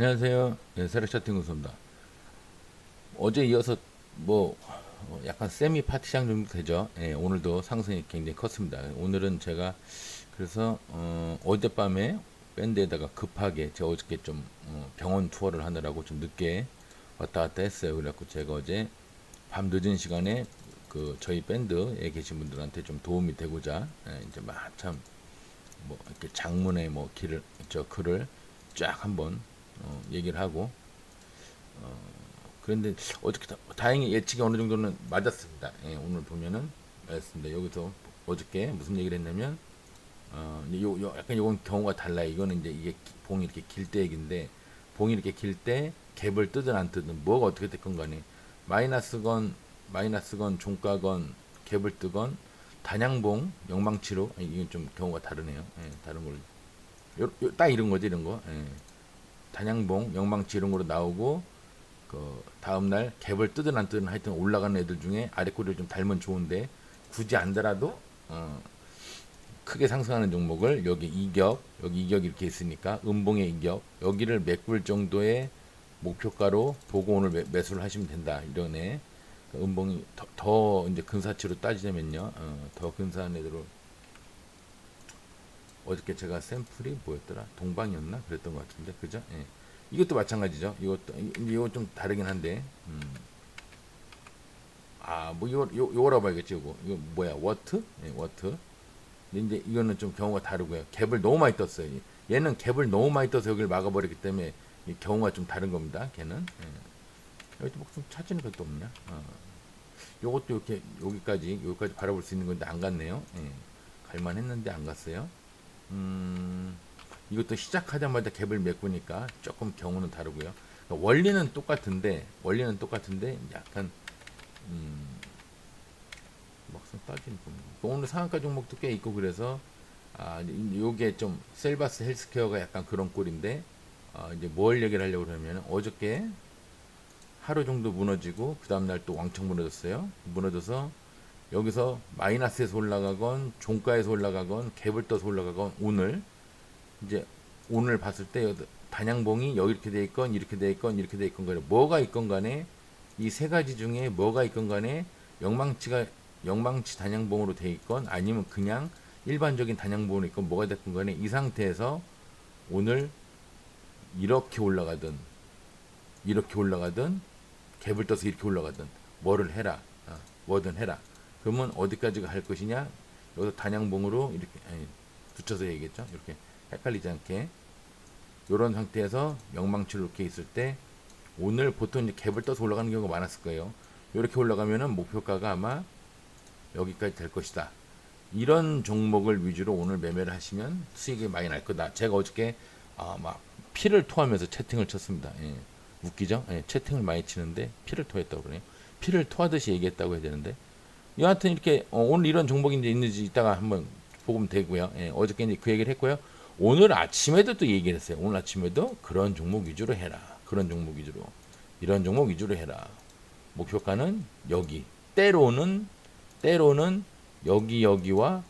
안녕하세요. 예, 세력 차팅 구소입니다. 어제 이어서 뭐 어, 약간 세미 파티장 정도 되죠. 예, 오늘도 상승이 굉장히 컸습니다. 오늘은 제가 그래서 어, 어젯밤에 밴드에다가 급하게 제가 어저께 좀 어, 병원 투어를 하느라고 좀 늦게 왔다 갔다 했어요. 그래갖고 제가 어제 밤 늦은 시간에 그 저희 밴드에 계신 분들한테 좀 도움이 되고자 예, 이제 마참 뭐 이렇게 장문의 뭐 길을 저 글을 쫙 한번 어, 얘기를 하고 어, 그런데 어저께 다, 다행히 예측이 어느 정도는 맞았습니다. 예, 오늘 보면은 맞았습니다. 여기서 어저께 무슨 얘기를 했냐면 어, 요, 요 약간 요건 경우가 달라요. 이거는 이제 이게 기- 봉이 이렇게 길 때 얘기인데 봉이 이렇게 길 때 갭을 뜨든 안 뜨든 뭐가 어떻게 됐건 간에 마이너스건 마이너스건 종가건 갭을 뜨건 단양봉 영망치로 아니, 이건 좀 경우가 다르네요. 예, 다른 걸로 요, 요, 딱 이런 거지 이런 거. 예. 단양봉, 이런 거로 나오고 그 다음 날 갭을 뜨든 안 뜨든 하여튼 올라가는 애들 중에 아래 꼬리를 좀 달면 좋은데 굳이 안 달아도 어, 크게 상승하는 종목을 여기 이격, 여기 이격 이렇게 있으니까 음봉의 이격 여기를 메꿀 정도의 목표가로 보고 오늘 매, 매수를 하시면 된다 이러네. 그 음봉이 더, 더 이제 근사치로 따지자면요, 어, 더 근사한 애들로 어저께 제가 샘플이 뭐였더라? 동방이었나? 그랬던 것 같은데, 그죠? 예. 이것도 마찬가지죠. 이것도 이- 이거 좀 다르긴 한데, 음. 아, 뭐 이거 요 요거라고 봐야겠지, 이거. 이거 뭐야? 워트? 예, 워트. 이제 이거는 좀 경우가 다르고요. 갭을 너무 많이 떴어요. 얘는 갭을 너무 많이 떠서 여기를 막아버리기 때문에 이 경우가 좀 다른 겁니다. 걔는. 예. 여기 뭐좀 찾지는 것도 없냐? 어. 요것도 이렇게 여기까지 여기까지 바라볼 수 있는 건데 안 갔네요. 예. 갈만 했는데 안 갔어요. 음, 이것도 시작하자마자 갭을 메꾸니까 조금 경우는 다르고요. 그러니까 원리는 똑같은데 원리는 똑같은데 약간 음, 막상 따지는 거 오늘 상한가 종목도 꽤 있고 그래서 아 이- 요게 좀 셀바스 헬스케어가 약간 그런 꼴인데 아, 이제 뭘 얘기를 하려고 그러면 어저께 하루 정도 무너지고 그 다음날 또 왕창 무너졌어요. 무너져서 여기서 마이너스에서 올라가건 종가에서 올라가건 갭을 떠서 올라가건 오늘 이제 오늘 봤을 때 단양봉이 여기 이렇게 돼 있건 이렇게 돼 있건 이렇게 돼 있건 간에 뭐가 있건 간에 이 세 가지 중에 뭐가 있건 간에 영망치가 영망치 단양봉으로 돼 있건 아니면 그냥 일반적인 단양봉으로 있건 뭐가 됐건 간에 이 상태에서 오늘 이렇게 올라가든 이렇게 올라가든 갭을 떠서 이렇게 올라가든 뭐를 해라 어, 뭐든 해라 그러면 어디까지가 할 것이냐? 여기서 단양봉으로 이렇게 아니, 붙여서 얘기했죠? 이렇게 헷갈리지 않게. 이런 상태에서 영망치로 이렇게 있을 때 오늘 보통 이제 갭을 떠서 올라가는 경우가 많았을 거예요. 이렇게 올라가면은 목표가가 아마 여기까지 될 것이다. 이런 종목을 위주로 오늘 매매를 하시면 수익이 많이 날 거다. 제가 어저께 아, 막 피를 토하면서 채팅을 쳤습니다. 예. 웃기죠? 예, 채팅을 많이 치는데 피를 토했다고 그러네요. 피를 토하듯이 얘기했다고 해야 되는데 여하튼 이렇게 어, 오늘 이런 종목이 있는지 이따가 한번 보면 되고요. 예, 어저께 이제 그 얘기를 했고요. 오늘 아침에도 또 얘기를 했어요. 오늘 아침에도 그런 종목 위주로 해라. 그런 종목 위주로. 이런 종목 위주로 해라. 목표가는 여기. 때로는 때로는 여기 여기와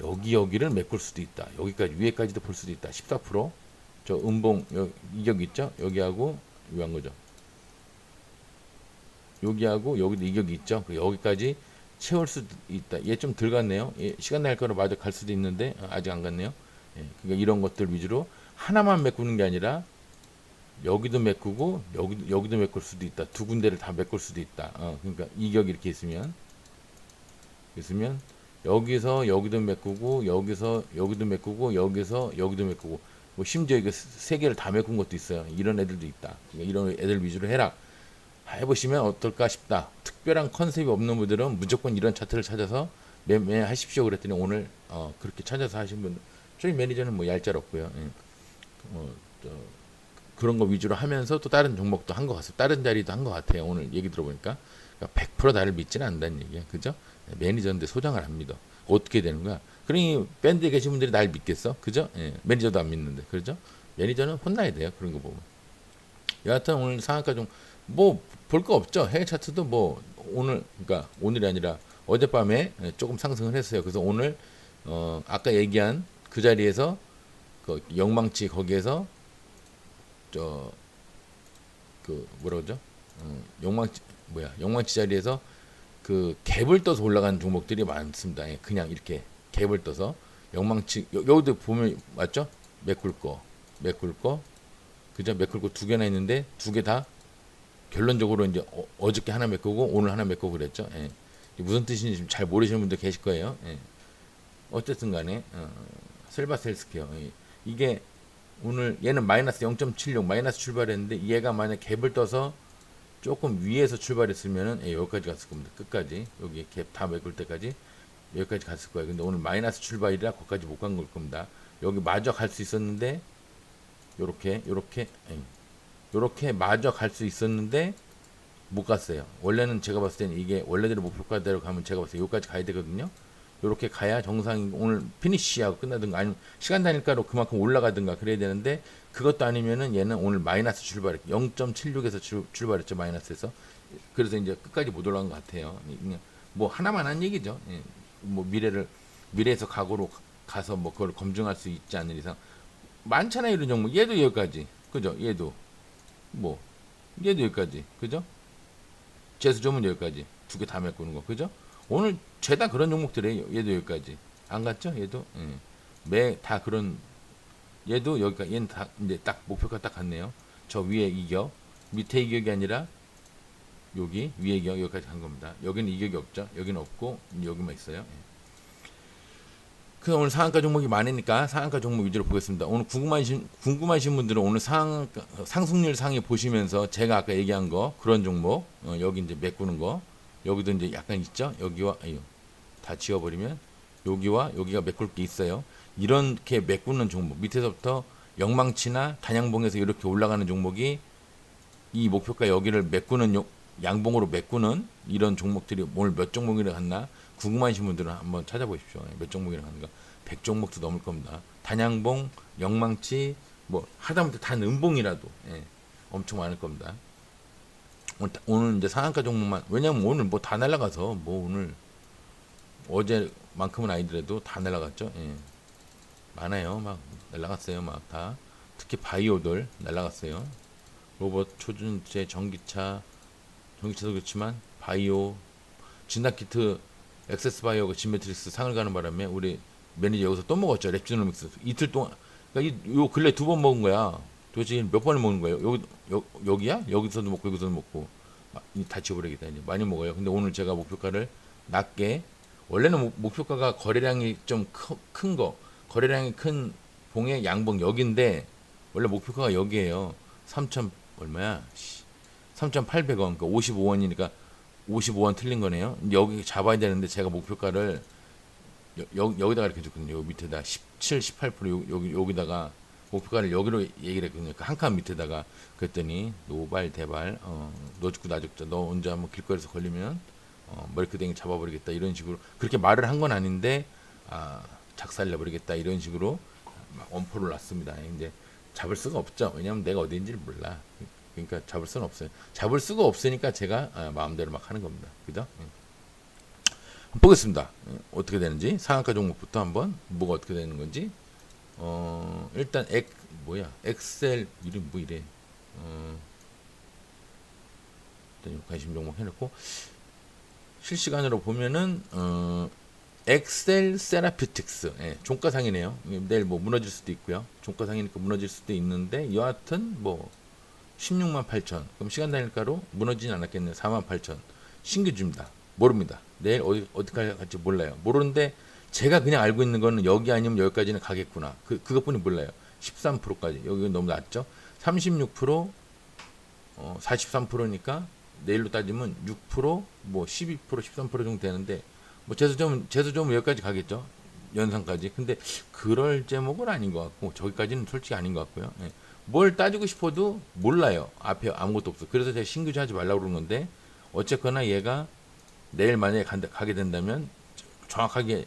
여기 여기를 메꿀 수도 있다. 여기까지 위에까지도 볼 수도 있다. 14%. 저 음봉 여, 이격 있죠? 여기하고 위한 거죠. 여기하고 여기도 이격이 있죠. 그 여기까지 채울 수도 있다. 얘 좀 덜 갔네요. 얘 시간 날 거로 맞아 갈 수도 있는데 어, 아직 안 갔네요. 예, 그러니까 이런 것들 위주로 하나만 메꾸는 게 아니라 여기도 메꾸고 여기도 여기도 메꿀 수도 있다. 두 군데를 다 메꿀 수도 있다. 어, 그러니까 이격이 이렇게 있으면 있으면 여기서 여기도 메꾸고 여기서 여기도 메꾸고 여기서 여기도 메꾸고 뭐 심지어 이거 세 개를 다 메꾼 것도 있어요. 이런 애들도 있다. 그러니까 이런 애들 위주로 해라. 해보시면 어떨까 싶다. 특별한 컨셉이 없는 분들은 무조건 이런 차트를 찾아서 매매하십시오. 그랬더니 오늘 어, 그렇게 찾아서 하신 분, 저희 매니저는 뭐 얄짤 없고요. 예. 뭐, 저, 그런 거 위주로 하면서 또 다른 종목도 한 것 같습니다. 다른 자리도 한 것 같아요. 오늘 얘기 들어보니까 그러니까 100% 나를 믿지는 않는다는 얘기야. 그죠? 매니저인데 소장을 안 믿어. 어떻게 되는 거야? 그러니 밴드에 계신 분들이 날 믿겠어? 그죠? 예. 매니저도 안 믿는데. 그죠? 매니저는 혼나야 돼요. 그런 거 보면. 여하튼 오늘 상한가 좀 뭐 볼 거 없죠. 해외 차트도 뭐 오늘 그러니까 오늘이 아니라 어젯밤에 조금 상승을 했어요. 그래서 오늘 어 아까 얘기한 그 자리에서 그 영망치 거기에서 저 그 뭐라 그러죠? 어, 영망치 뭐야 영망치 자리에서 그 갭을 떠서 올라가는 종목들이 많습니다. 예, 그냥 이렇게 갭을 떠서 영망치 여, 여기도 보면 맞죠? 메꿀 거 메꿀 거 그죠? 메꿀 거 두 개나 있는데 두 개 다 결론적으로 이제 어, 어저께 하나 메꾸고 오늘 하나 메꾸고 그랬죠. 예. 무슨 뜻인지 지금 잘 모르시는 분들 계실 거예요. 예. 어쨌든 간에 어, 셀바셀스케어 예. 이게 오늘 얘는 마이너스 0.76 마이너스 출발했는데 얘가 만약 갭을 떠서 조금 위에서 출발했으면은 예, 여기까지 갔을 겁니다. 끝까지 여기 갭 다 메꿀 때까지 여기까지 갔을 거예요. 근데 오늘 마이너스 출발이라 거기까지 못 간 걸 겁니다. 여기 마저 갈 수 있었는데 요렇게 요렇게 예. 요렇게 마저 갈 수 있었는데 못 갔어요. 원래는 제가 봤을 때는 이게 원래대로 목표가대로 가면 제가 봤을 때 여기까지 가야 되거든요. 요렇게 가야 정상이 오늘 피니쉬하고 끝나든가 아니면 시간 단위가로 그만큼 올라가든가 그래야 되는데 그것도 아니면은 얘는 오늘 마이너스 출발했 0.76에서 출, 출발했죠 마이너스에서 그래서 이제 끝까지 못 올라간 것 같아요. 뭐 하나만 한 얘기죠. 예. 뭐 미래를 미래에서 각오로 가- 가서 뭐 그걸 검증할 수 있지 않는 이상 많잖아요 이런 종목. 얘도 여기까지 그죠? 얘도 뭐 얘도 여기까지 그죠? 재수점은 여기까지 두 개 다 메꾸는 거 그죠? 오늘 죄다 그런 종목들이에요. 얘도 여기까지 안 갔죠? 얘도 예. 매다 그런 얘도 여기까지 얘는 다 이제 딱 목표가 딱 갔네요. 저 위에 이격 밑에 이격이 아니라 여기 위에 이격 여기까지 간 겁니다. 여기는 이격이 없죠. 여기는 없고 여기만 있어요. 예. 그 오늘 상한가 종목이 많으니까 상한가 종목 위주로 보겠습니다. 오늘 궁금하신 궁금하신 분들은 오늘 상 상승률 상위 보시면서 제가 아까 얘기한 거 그런 종목 어, 여기 이제 메꾸는 거 여기도 이제 약간 있죠. 여기와 아유 다 지워버리면 여기와 여기가 메꿀 게 있어요. 이렇게 메꾸는 종목 밑에서부터 영망치나 단양봉에서 이렇게 올라가는 종목이 이 목표가 여기를 메꾸는 요- 양봉으로 메꾸는 이런 종목들이 오늘 몇 종목이나 갔나 궁금하신 분들은 한번 찾아보십시오. 몇 종목이나 갔는가 100종목도 넘을 겁니다. 단양봉, 영망치 뭐 하다못해 단 음봉이라도 예, 엄청 많을 겁니다. 오늘, 이제 상한가 종목만 왜냐면 오늘 뭐 다 날라가서 뭐 오늘 어제만큼은 아니더라도 다 날라갔죠. 예. 많아요. 막 날라갔어요. 막 다. 특히 바이오들 날라갔어요. 로봇, 초전체, 전기차, 전기차도 그렇지만 바이오, 진단키트, 엑세스 바이오가 진메트릭스 상을 가는 바람에 우리 매니저 여기서 또 먹었죠. 랩지노믹스 이틀 동안 그러니까 이, 요 근래 두 번 먹은 거야. 도대체 몇 번을 먹는 거예요? 여기 여, 여기야? 여기서도 먹고 여기서도 먹고 아, 이 다치버리겠다 이제 많이 먹어요. 근데 오늘 제가 목표가를 낮게 원래는 목- 목표가가 거래량이 좀 큰 거, 거래량이 큰 봉의 양봉 여기인데 원래 목표가가 여기에요. 3천 얼마야? 3,800원, 그러니까 55원이니까 55원 틀린 거네요. 여기 잡아야 되는데 제가 목표가를 여, 여, 여기다가 이렇게 줬거든요. 여기 밑에다 17, 18% 요- 여기 여기다가 목표가를 여기로 얘기를 했거든요. 그한칸 밑에다가 그랬더니 노발 대발 어, 너 죽고 나 죽자. 너 언제 한번 길거리에서 걸리면 어, 머리끄댕이 잡아버리겠다 이런 식으로 그렇게 말을 한 건 아닌데 아, 작살내버리겠다 이런 식으로 막 엄포를 놨습니다. 이제 잡을 수가 없죠. 왜냐하면 내가 어디인지를 몰라. 그러니까 잡을 수는 없어요. 잡을 수가 없으니까 제가 아, 마음대로 막 하는 겁니다. 그죠? 예. 보겠습니다. 예, 어떻게 되는지 상한가 종목부터 한번 뭐가 어떻게 되는 건지. 어 일단 엑 뭐야 엑셀 이름 뭐 이래. 어 관심 종목 해놓고 실시간으로 보면은 어 엑셀 세라피틱스 예, 종가상이네요. 이게 내일 뭐 무너질 수도 있고요. 종가상이니까 무너질 수도 있는데 여하튼 뭐 16만 8천. 그럼 시간 단일가로 무너지진 않았겠네요. 4만 8천. 신규주입니다. 모릅니다. 내일 어디 어디까지 갈지 몰라요. 모르는데 제가 그냥 알고 있는 거는 여기 아니면 여기까지는 가겠구나. 그 그것뿐이 몰라요. 13%까지. 여기 너무 낮죠. 36% 어, 43%니까 내일로 따지면 6%뭐 12% 13% 정도 되는데 뭐 재수점 재수점 여기까지 가겠죠. 연상까지. 근데 그럴 제목은 아닌 것 같고 저기까지는 솔직히 아닌 것 같고요. 예. 뭘 따지고 싶어도 몰라요. 앞에 아무것도 없어. 그래서 제가 신규주 하지 말라고 그러는 건데 어쨌거나 얘가 내일 만약에 간다, 가게 된다면 정확하게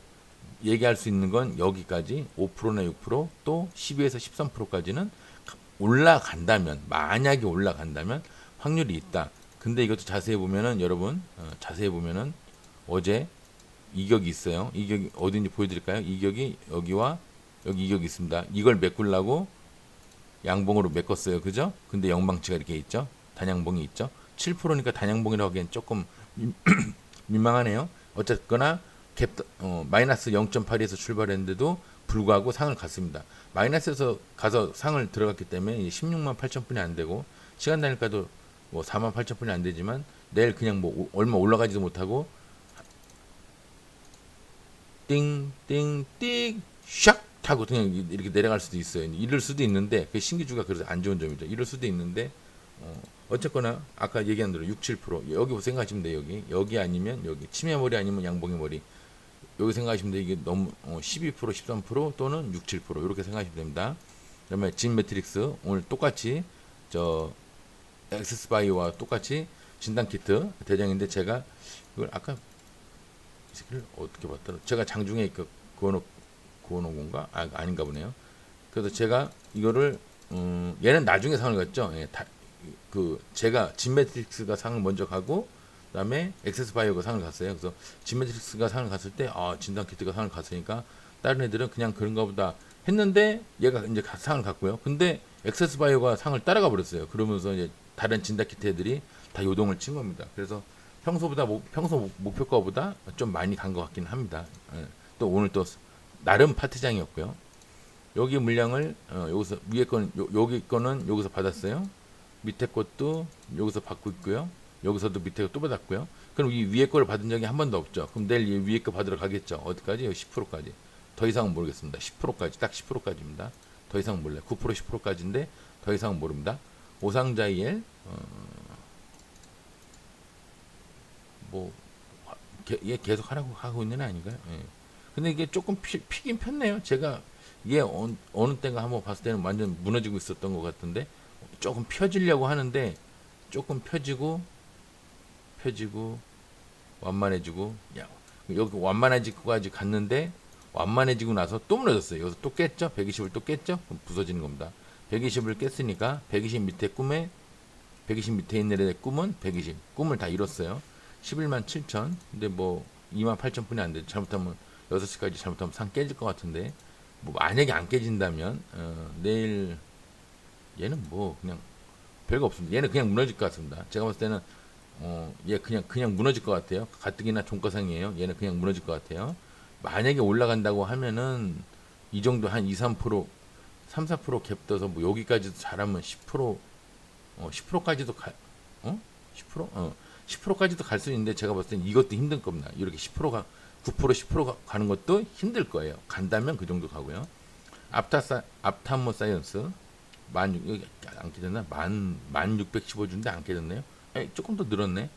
얘기할 수 있는 건 여기까지 5%나 6%또 12에서 13%까지는 올라간다면 만약에 올라간다면 확률이 있다. 근데 이것도 자세히 보면은 여러분 어, 자세히 보면은 어제 이격이 있어요. 이격이 어딘지 보여드릴까요? 이격이 여기와 여기 이격이 있습니다. 이걸 메꾸려고 양봉으로 메꿨어요. 그죠? 근데 영방치가 이렇게 있죠. 단양봉이 있죠. 7%니까 단양봉이라고 하기엔 조금 민- 민망하네요. 어쨌거나 갭 어, 마이너스 0.8에서 출발했는데도 불구하고 상을 갔습니다. 마이너스에서 가서 상을 들어갔기 때문에 16만 8천 분이 안 되고 시간 단일가도 뭐 4만 8천 분이 안 되지만 내일 그냥 뭐 오- 얼마 올라가지도 못하고 띵 띵 띵 샥 타고 그냥 이- 이렇게 내려갈 수도 있어요. 이럴 수도 있는데 그 신기주가 그래서 안 좋은 점이죠. 이럴 수도 있는데 어, 어쨌거나 아까 얘기한 대로 6, 7% 여기 생각하시면 돼요. 여기 여기 아니면 여기 치매 머리 아니면 양봉의 머리 여기 생각하시면 돼 이게 너무 어, 12% 13% 또는 6, 7% 이렇게 생각하시면 됩니다. 그다음에 진 매트릭스 오늘 똑같이 저 엑세스 바이오와 똑같이 진단 키트 대장인데 제가 이걸 아까 이 새끼를 어떻게 봤더라 제가 장중에 그 구워놓 구워놓은 건가 아 아닌가 보네요. 그래서 제가 이거를 음, 얘는 나중에 상을 갔죠. 예, 다, 그 제가 진 매트릭스가 상을 먼저 가고 그다음에 엑세스 바이오가 상을 갔어요. 그래서 진 매트릭스가 상을 갔을 때 아 진단 키트가 상을 갔으니까 다른 애들은 그냥 그런가 보다 했는데 얘가 이제 가- 상을 갔고요. 근데 엑세스 바이오가 상을 따라가 버렸어요. 그러면서 이제 다른 진단 키트 애들이 다 요동을 친 겁니다. 그래서 평소보다 목, 평소 목- 목표가보다 좀 많이 간 것 같긴 합니다. 예. 또 오늘 또 나름 파트장이었고요. 여기 물량을 어, 여기서 위에 거는 요, 여기 거는 여기서 받았어요. 밑에 것도 여기서 받고 있고요. 여기서도 밑에 거또 받았고요. 그럼 이 위에 거를 받은 적이 한 번도 없죠. 그럼 내일 이 위에 거 받으러 가겠죠. 어디까지? 10%까지. 더 이상은 모르겠습니다. 10%까지 딱 10%까지입니다. 더 이상 은 몰라요. 9% 10%까지인데 더 이상은 모릅니다. 오상자이엘 어, 뭐 계속 하라고 하고 있는 애 아닌가요? 예. 근데 이게 조금 피, 피긴 폈네요. 제가 얘 어느, 어느 때가 한번 봤을 때는 완전 무너지고 있었던 것 같은데 조금 펴지려고 하는데 조금 펴지고 펴지고 완만해지고 야 여기 완만해지고까지 갔는데 완만해지고 나서 또 무너졌어요. 여기서 또 깼죠? 120을 또 깼죠? 그럼 부서지는 겁니다. 120을 깼으니까 120 밑에 꿈에 120 밑에 있는 애의 꿈은 120 꿈을 다 이뤘어요. 11만 7천 근데 뭐 2만 8천 분이 안 돼. 잘못하면 6시까지 잘못하면 상 깨질 것 같은데 뭐 만약에 안 깨진다면 어, 내일 얘는 뭐 그냥 별거 없습니다. 얘는 그냥 무너질 것 같습니다. 제가 봤을 때는 어, 얘 그냥 그냥 무너질 것 같아요. 가뜩이나 종가상이에요. 얘는 그냥 무너질 것 같아요. 만약에 올라간다고 하면은 이 정도 한 2, 3% 3, 4%갭 떠서 뭐 여기까지도 잘하면 10% 어, 10%까지도 가 어? 10%? 어. 10%까지도 갈 수 있는데 제가 봤을 땐 이것도 힘들 겁니다. 이렇게 10%가 9% 10% 가는 것도 힘들 거예요. 간다면 그 정도 가고요. 앞타사 앞타모 사이언스 만 육- 여기 안 깨졌나? 만만 615주인데 안 깨졌네요. 에, 조금 더 늘었네.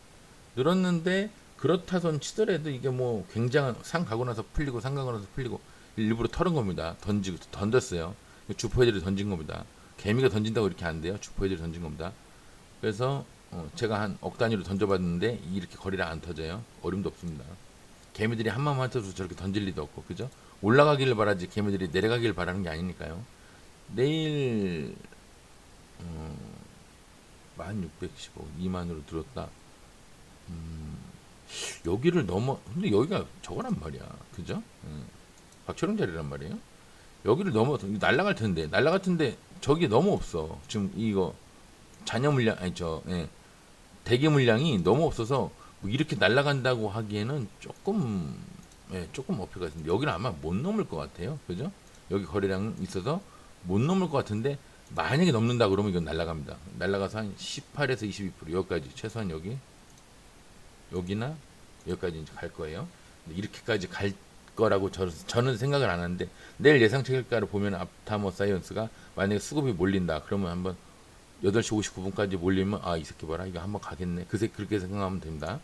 늘었는데 그렇다 손 치더라도 이게 뭐 굉장한 상 가고 나서 풀리고 상 가고 나서 풀리고 일부러 털은 겁니다. 던지고 던졌어요. 주포애들이 던진 겁니다. 개미가 던진다고 이렇게 안 돼요. 주포애들이 던진 겁니다. 그래서 어, 제가 한 억 단위로 던져봤는데 이렇게 거리를 안 터져요. 어림도 없습니다. 개미들이 한 마음 한테서 저렇게 던질 리도 없고 그죠? 올라가기를 바라지 개미들이 내려가기를 바라는 게 아니니까요. 내일 어, 1615 2만으로 들었다. 음, 여기를 넘어 근데 여기가 저거란 말이야. 그죠? 음, 박철웅 자리란 말이에요. 여기를 넘어 날라갈 텐데 날라갈 텐데 저기 너무 없어. 지금 이거 잔여 물량 아니 저 예, 대기 물량이 너무 없어서 뭐 이렇게 날아간다고 하기에는 조금 예, 조금 어필 같은데 여기는 아마 못 넘을 것 같아요. 그죠? 여기 거래량 있어서 못 넘을 것 같은데 만약에 넘는다 그러면 이건 날아갑니다. 날아가서 한 18에서 22% 여기까지 최소한 여기 여기나 여기까지 이제 갈 거예요. 이렇게까지 갈 거라고 저, 저는 생각을 안 하는데 내일 예상 체결가를 보면 앞타모 사이언스가 만약에 수급이 몰린다 그러면 한번 8시 59분까지 몰리면 아 이 새끼 봐라 이거 한번 가겠네 그새 그렇게 생각하면 됩니다.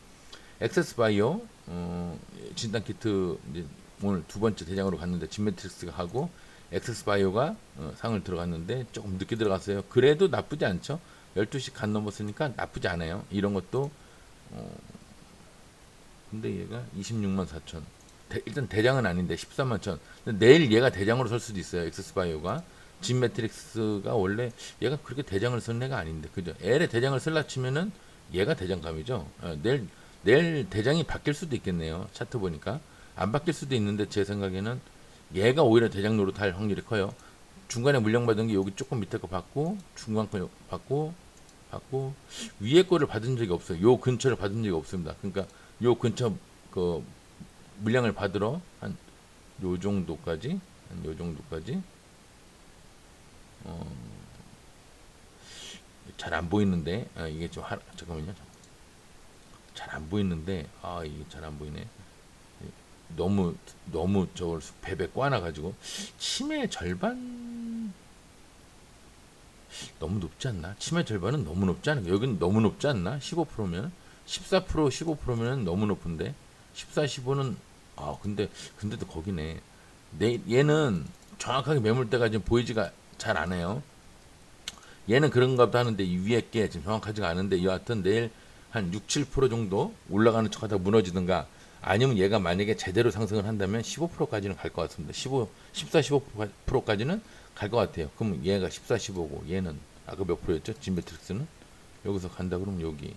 엑세스 바이오 어, 진단 키트 이제 오늘 두 번째 대장으로 갔는데 진메트릭스가 하고 엑세스 바이오가 어, 상을 들어갔는데 조금 늦게 들어갔어요. 그래도 나쁘지 않죠. 12시 간 넘었으니까 나쁘지 않아요. 이런 것도 어, 근데 얘가 26만 4천 대- 일단 대장은 아닌데 13만 천 내일 얘가 대장으로 설 수도 있어요. 엑세스 바이오가 진 매트릭스가 원래 얘가 그렇게 대장을 쓴 애가 아닌데 그죠? L의 대장을 쓸라 치면은 얘가 대장감이죠. 어, 내일 내일 대장이 바뀔 수도 있겠네요. 차트 보니까 안 바뀔 수도 있는데 제 생각에는 얘가 오히려 대장 노릇할 확률이 커요. 중간에 물량 받은 게 여기 조금 밑에 거 받고 중간 거 받고 받고 위에 거를 받은 적이 없어요. 요 근처를 받은 적이 없습니다. 그러니까 요 근처 그 물량을 받으러 한 요 정도까지 한 요 정도까지 어, 잘안 보이는데 아, 이게 좀 하, 잠깐만요. 잘 안 보이는데 아 이게 잘 안 보이네. 너무 너무 저걸 베베 꽈놔 가지고 치매 절반 너무 높지 않나? 치매 절반은 너무 높지 않나? 여기는 너무 높지 않나? 15%면 14% 15%면 너무 높은데 14 15는 아 근데 근데도 거기네. 내 얘는 정확하게 매물대가 지금 보이지가 잘 않아요. 얘는 그런가 보다 하는데 이 위에 게 지금 정확하지가 않은데 여하튼 내일 한 6, 7% 정도 올라가는 척하다 무너지든가 아니면 얘가 만약에 제대로 상승을 한다면 15%까지는 갈 것 같습니다. 15, 14, 15%까지는 갈 것 같아요. 그럼 얘가 14, 15고 얘는 아까 몇 프로였죠? 진메트릭스는 여기서 간다 그러면 여기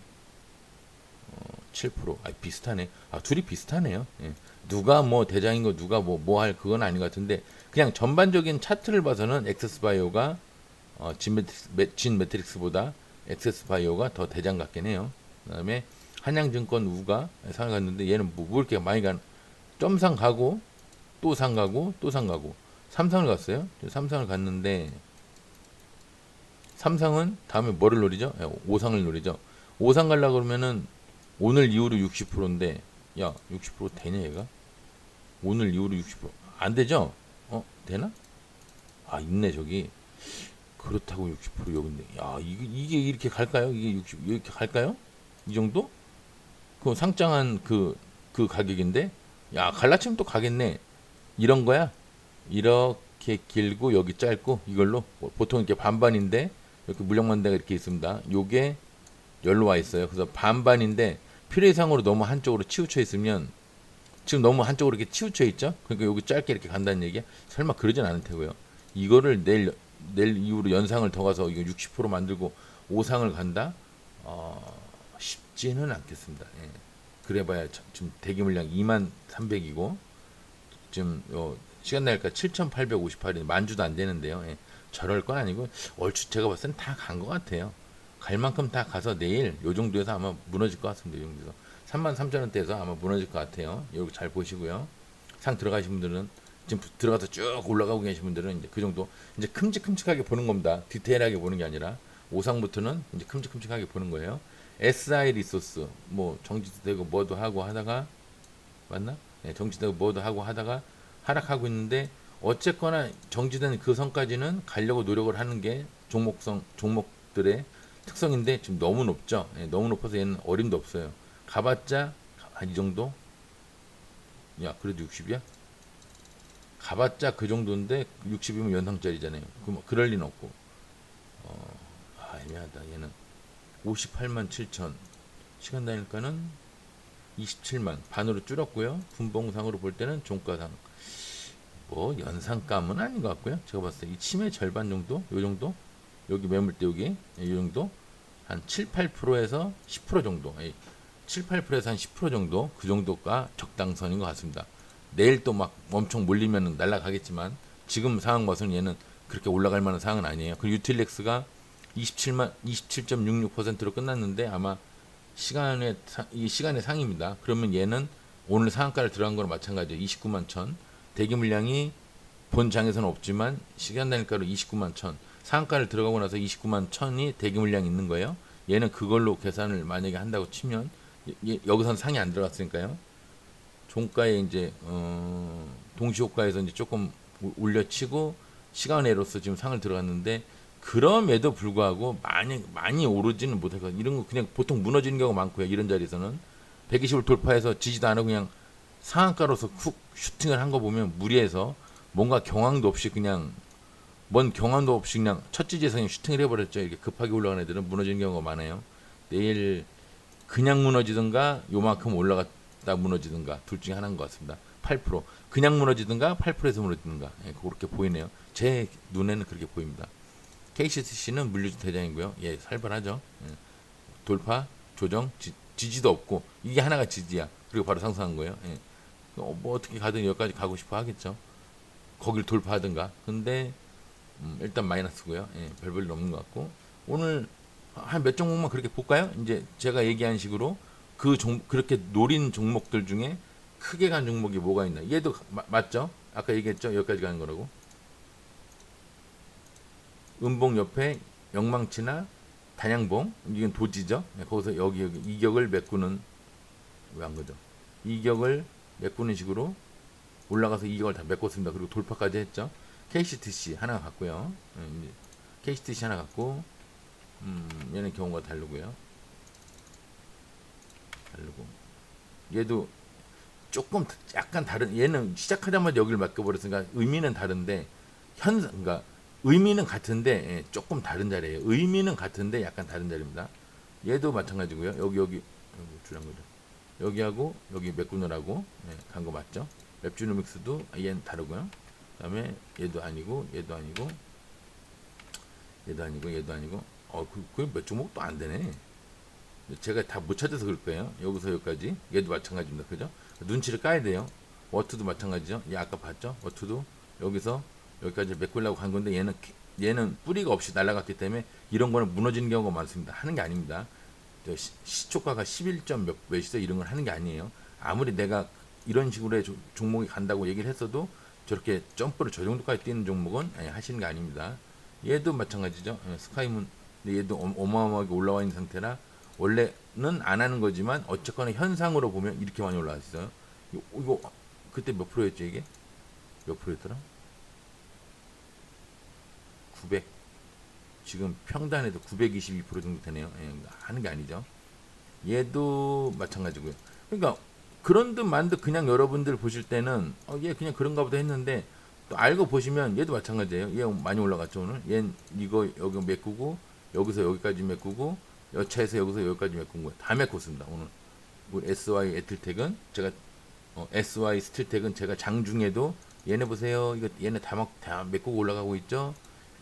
어, 7%. 아 비슷하네. 아 둘이 비슷하네요. 예. 누가 뭐 대장인 거 누가 뭐 뭐 할 그건 아닌 것 같은데 그냥 전반적인 차트를 봐서는 엑세스 바이오가 어, 진, 매트릭스보다 엑세스 바이오가 더 대장 같긴 해요. 그 다음에 한양증권 우가 상을 갔는데 얘는 뭐, 뭐 이렇게 많이 간 점상 가고 또 상 가고 또 상 가고 삼상을 갔어요. 삼상을 갔는데 삼상은 다음에 뭐를 노리죠? 예, 오상을 노리죠. 오상 갈라 그러면은 오늘 이후로 60%인데 야 60% 되냐 얘가? 오늘 이후로 60%안 되죠? 어 되나? 아 있네 저기 그렇다고 60% 여기인데 야 이게, 이게 이렇게 갈까요? 이게 60 이렇게 갈까요? 이 정도? 그 상장한 그, 그 가격인데, 야, 갈라치면 또 가겠네. 이런 거야. 이렇게 길고, 여기 짧고, 이걸로. 뭐 보통 이렇게 반반인데, 이렇게 물량만대가 이렇게 있습니다. 요게 열로 와 있어요. 그래서 반반인데, 필요 이상으로 너무 한쪽으로 치우쳐 있으면, 지금 너무 한쪽으로 이렇게 치우쳐 있죠? 그러니까 여기 짧게 이렇게 간다는 얘기야? 설마 그러진 않을 테고요. 이거를 내일, 내일 이후로 연상을 더 가서 이거 60% 만들고 5상을 간다? 어, 쉽지는 않겠습니다. 예. 그래봐야 참- 지금 대기 물량 2만 300이고 지금 요 시간 날까 7,858이 만 주도 안 되는데요. 예. 저럴 건 아니고 얼추 제가 봤을 땐 다 간 것 같아요. 갈 만큼 다 가서 내일 요 정도에서 아마 무너질 것 같습니다. 요 정도에서 3만 3천 원대에서 아마 무너질 것 같아요. 여기 잘 보시고요. 상 들어가신 분들은 지금 들어가서 쭉 올라가고 계신 분들은 이제 그 정도 이제 큼직큼직하게 보는 겁니다. 디테일하게 보는 게 아니라 오상부터는 이제 큼직큼직하게 보는 거예요. SI 리소스 뭐 정지도 되고 뭐도 하고 하다가 맞나? 네, 정지되고 뭐도 하고 하다가 하락하고 있는데 어쨌거나 정지된 그 선까지는 가려고 노력을 하는 게 종목성 종목들의 특성인데 지금 너무 높죠. 예, 너무 높아서 얘는 어림도 없어요. 가봤자 한 이 정도? 야 그래도 60이야? 가봤자 그 정도인데 60이면 연상짜리잖아요. 그 그럴 리는 없고. 어, 아 애매하다 얘는. 58만 7천 시간 단일가는 27만 반으로 줄었고요. 분봉상으로 볼 때는 종가상 뭐 연상감은 아닌 것 같고요. 제가 봤을 때이 치매 절반 정도, 요 정도, 여기 매물대 여기 이 정도 한 7, 8%에서 10% 정도, 7, 8%에서 한 10% 정도 그 정도가 적당선인 것 같습니다. 내일 또 막 엄청 몰리면 날아가겠지만 지금 상황 봐서는 얘는 그렇게 올라갈 만한 상황은 아니에요. 그 유틸렉스가 27만 27.66%로 끝났는데 아마 시간의 사- 이 시간의 상입니다. 그러면 얘는 오늘 상한가를 들어간 거랑 마찬가지예요. 29만 천. 대기 물량이 본 장에서는 없지만 시간 단일가로 29만 천. 상한가를 들어가고 나서 29만 천이 대기 물량이 있는 거예요. 얘는 그걸로 계산을 만약에 한다고 치면 예- 여기서는 상이 안 들어갔으니까요. 종가에 이제 어, 동시호가에서 이제 조금 오- 올려치고 시간외로서 지금 상을 들어갔는데 그럼에도 불구하고 많이 많이 오르지는 못하고 이런 거 그냥 보통 무너지는 경우가 많고요. 이런 자리에서는 120을 돌파해서 지지도 않고 그냥 상한가로서 훅 슈팅을 한 거 보면 무리해서 뭔가 경황도 없이 그냥 뭔 경황도 없이 그냥 첫 지지에서 그냥 슈팅을 해버렸죠. 이렇게 급하게 올라간 애들은 무너지는 경우가 많아요. 내일 그냥 무너지든가 요만큼 올라갔다 무너지든가 둘 중에 하나인 것 같습니다. 8% 그냥 무너지든가 8%에서 무너지든가 예, 그렇게 보이네요. 제 눈에는 그렇게 보입니다. KCC는 물류주 대장이고요. 예, 살벌하죠. 예. 돌파, 조정, 지, 지도 없고 이게 하나가 지지야. 그리고 바로 상승한 거예요. 예. 어, 뭐 어떻게 가든 여기까지 가고 싶어 하겠죠. 거길 돌파하든가. 근데 음, 일단 마이너스고요. 예, 별볼일 없는 것 같고 오늘 한 몇 종목만 그렇게 볼까요? 이제 제가 얘기한 식으로 그 종, 그렇게 노린 종목들 중에 크게 간 종목이 뭐가 있나? 얘도 마- 맞죠? 아까 얘기했죠? 여기까지 가는 거라고. 음봉 옆에 영망치나 단양봉 이건 도지죠. 네, 거기서 여기, 여기 이격을 메꾸는 왜한 거죠? 이격을 메꾸는 식으로 올라가서 이격을 다 메꿨습니다. 그리고 돌파까지 했죠. KCTC 하나. 네, 이제 KCTC 하나 갔고 음, 얘는 경우가 다르고요. 다르고 얘도 조금 약간 다른 얘는 시작하자마자 여기를 맡겨버렸으니까 의미는 다른데 현 그러니까 의미는 같은데 예, 조금 다른 자리예요. 의미는 같은데 약간 다른 자리입니다. 얘도 마찬가지고요. 여기 여기 줄한 거죠. 여기하고 여기 메꾸느라고 예, 간거 맞죠? 웹주노믹스도 얘는 다르고요. 그다음에 얘도 아니고 얘도 아니고 얘도 아니고 얘도 아니고 어 그, 그몇 종목도 안 되네. 제가 다 못 찾아서 그럴 거예요. 여기서 여기까지 얘도 마찬가지입니다. 그죠? 눈치를 까야 돼요. 워트도 마찬가지죠. 얘 아까 봤죠? 워트도 여기서 여기까지 메꾸려고 간 건데 얘는 기- 얘는 뿌리가 없이 날아갔기 때문에 이런 거는 무너지는 경우가 많습니다. 하는 게 아닙니다. 저 시, 시초가가 11점 몇 몇이서 이런 걸 하는 게 아니에요. 아무리 내가 이런 식으로 조- 종목이 간다고 얘기를 했어도 저렇게 점프를 저 정도까지 뛰는 종목은 예, 하시는 게 아닙니다. 얘도 마찬가지죠. 예, 스카이문 근데 얘도 어- 어마어마하게 올라와 있는 상태라 원래는 안 하는 거지만 어쨌거나 현상으로 보면 이렇게 많이 올라왔어요. 이거, 이거 그때 몇 프로였죠 이게? 몇 프로였더라? 900 지금 평단에도 922% 정도 되네요. 예, 하는 게 아니죠. 얘도 마찬가지고요. 그러니까 그런 듯 만듯 그냥 여러분들 보실 때는 어, 얘 그냥 그런가 보다 했는데 또 알고 보시면 얘도 마찬가지예요. 얘 많이 올라갔죠 오늘. 얘 이거 여기 메꾸고 여기서 여기까지 메꾸고 여차에서 여기서 여기까지 메꾼 거예요. 다 메꿨습니다 오늘. 우리 SY 에틀텍은 제가 어, SY 스틸텍은 제가 장중에도 얘네 보세요. 이거 얘네 다, 막, 다 메꾸고 올라가고 있죠.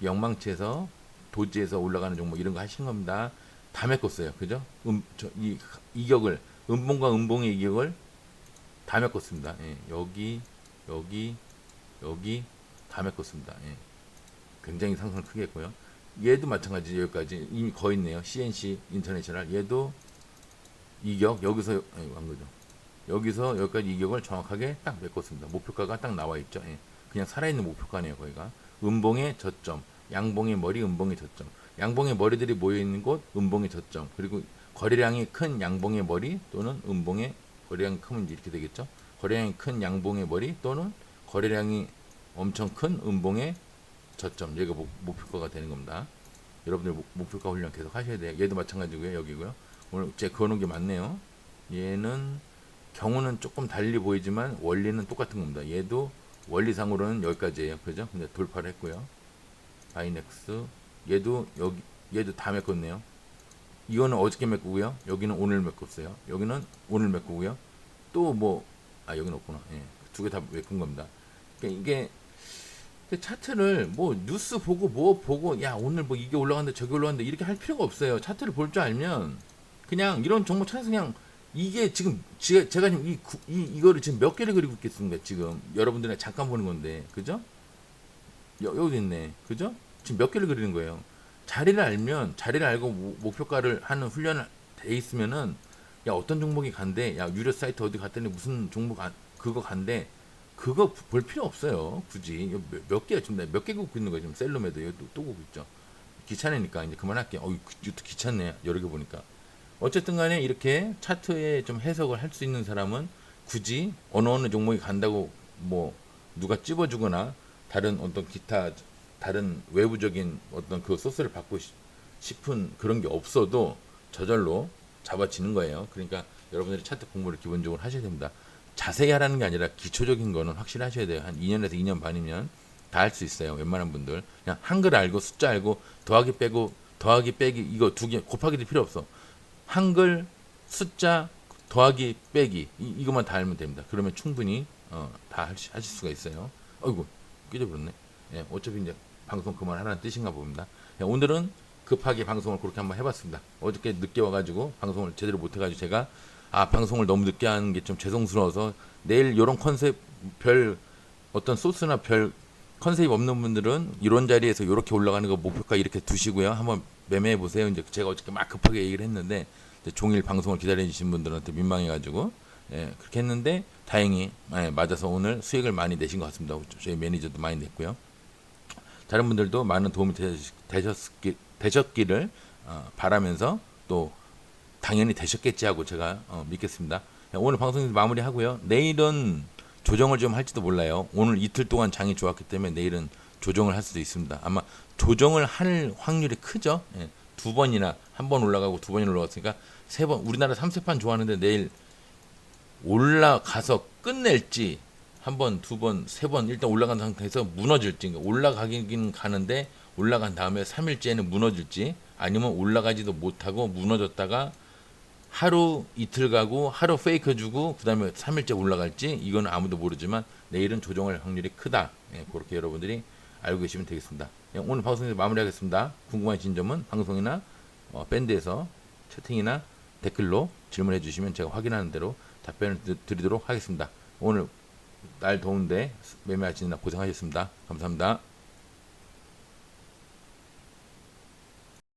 영망치에서 도지에서 올라가는 종목 이런 거 하신 겁니다. 다 메꿨어요. 그죠? 음, 저, 이, 이격을, 음봉과 음봉의 이격을 다 메꿨습니다. 예, 여기, 여기, 여기 다 메꿨습니다. 예. 굉장히 상승을 크게 했고요. 얘도 마찬가지 여기까지 이미 거의 있네요. CNC 인터내셔널 얘도 이격 여기서 예, 한 거죠. 여기서 여기까지 이격을 정확하게 딱 메꿨습니다. 목표가가 딱 나와 있죠. 예. 그냥 살아있는 목표가네요. 거기가 음봉의 저점, 양봉의 머리, 음봉의 저점. 양봉의 머리들이 모여 있는 곳, 음봉의 저점. 그리고 거래량이 큰 양봉의 머리 또는 음봉의 거래량이 크면 이렇게 되겠죠. 거래량이 큰 양봉의 머리 또는 거래량이 엄청 큰 음봉의 저점. 여기가 목- 목표가가 되는 겁니다. 여러분들 목- 목표가 훈련 계속 하셔야 돼요. 얘도 마찬가지고요. 여기고요. 오늘 제 그어놓은 게 맞네요. 얘는 경우는 조금 달리 보이지만 원리는 똑같은 겁니다. 얘도 원리상으로는 여기까지예요. 그죠? 근데 돌파를 했고요. 바이넥스 얘도 여기 얘도 다 메꿨네요. 이거는 어저께 메꾸고요. 여기는 오늘 메꿨어요. 여기는 오늘 메꾸고요. 또 뭐 아 여기는 없구나. 예. 두 개 다 메꾼 겁니다. 그러니까 이게 그 차트를 뭐 뉴스 보고 뭐 보고 야 오늘 뭐 이게 올라간다 저게 올라간다 이렇게 할 필요가 없어요. 차트를 볼 줄 알면 그냥 이런 종목 찾아서 그냥 이게 지금 제, 제가 지금 이, 구- 이 이거를 지금 몇 개를 그리고 있겠습니까 지금 여러분들이 잠깐 보는 건데 그죠? 여, 여기 있네 그죠? 지금 몇 개를 그리는 거예요. 자리를 알면 자리를 알고 모- 목표가를 하는 훈련을 돼 있으면은 야 어떤 종목이 간대 야 유료 사이트 어디 갔더니 무슨 종목 안, 그거 간대 그거 부- 볼 필요 없어요. 굳이. 몇, 몇 개야 지금 몇개 굽고 있는 거야 지금 셀룸에도. 또, 또 굽고 있죠. 귀찮으니까 이제 그만할게 어 이것도 귀찮네 여러 개 보니까. 어쨌든 간에 이렇게 차트에 좀 해석을 할 수 있는 사람은 굳이 어느 어느 종목이 간다고 뭐 누가 찝어주거나 다른 어떤 기타 다른 외부적인 어떤 그 소스를 받고 싶- 싶은 그런 게 없어도 저절로 잡아지는 거예요. 그러니까 여러분들이 차트 공부를 기본적으로 하셔야 됩니다. 자세히 하라는 게 아니라 기초적인 거는 확실히 하셔야 돼요. 한 2년에서 2년 반이면 다 할 수 있어요. 웬만한 분들. 그냥 한글 알고 숫자 알고 더하기 빼고 더하기 빼기 이거 두 개 곱하기도 필요 없어. 한글 숫자 더하기 빼기 이, 이것만 다 알면 됩니다. 그러면 충분히 어, 다 하시, 하실 수가 있어요. 어이구 깨져버렸네. 예, 어차피 이제 방송 그만하라는 뜻인가 봅니다. 예, 오늘은 급하게 방송을 그렇게 한번 해봤습니다. 어저께 늦게 와가지고 방송을 제대로 못해가지고 제가 아 방송을 너무 늦게 하는 게 좀 죄송스러워서 내일 이런 컨셉 별 어떤 소스나 별 컨셉이 없는 분들은 이런 자리에서 이렇게 올라가는 거 목표가 이렇게 두시고요. 한번 매매해 보세요. 이제 제가 어저께 막 급하게 얘기를 했는데 종일 방송을 기다려 주신 분들한테 민망해 가지고 예, 그렇게 했는데 다행히 예, 맞아서 오늘 수익을 많이 내신 것 같습니다. 저희 매니저도 많이 냈고요. 다른 분들도 많은 도움이 되셨, 되셨기, 되셨기를 어, 바라면서 또 당연히 되셨겠지 하고 제가 어, 믿겠습니다. 예, 오늘 방송 마무리하고요. 내일은 조정을 좀 할지도 몰라요. 오늘 이틀 동안 장이 좋았기 때문에 내일은 조정을 할 수도 있습니다. 아마 조정을 할 확률이 크죠. 예, 두 번이나 한 번 올라가고 두 번이나 올라갔으니까 세 번. 우리나라 삼세판 좋아하는데 내일 올라가서 끝낼지 한 번, 두 번, 세 번 일단 올라간 상태에서 무너질지 그러니까 올라가긴 가는데 올라간 다음에 3일째는 무너질지 아니면 올라가지도 못하고 무너졌다가 하루 이틀 가고 하루 페이크 주고 그다음에 3일째 올라갈지 이건 아무도 모르지만 내일은 조정할 확률이 크다. 예, 그렇게 여러분들이 알고 계시면 되겠습니다. 예, 오늘 방송에서 마무리하겠습니다. 궁금하신 점은 방송이나 어, 밴드에서 채팅이나 댓글로 질문해 주시면 제가 확인하는 대로 답변을 드- 드리도록 하겠습니다. 오늘 날 더운데 매매하시느라 고생하셨습니다. 감사합니다.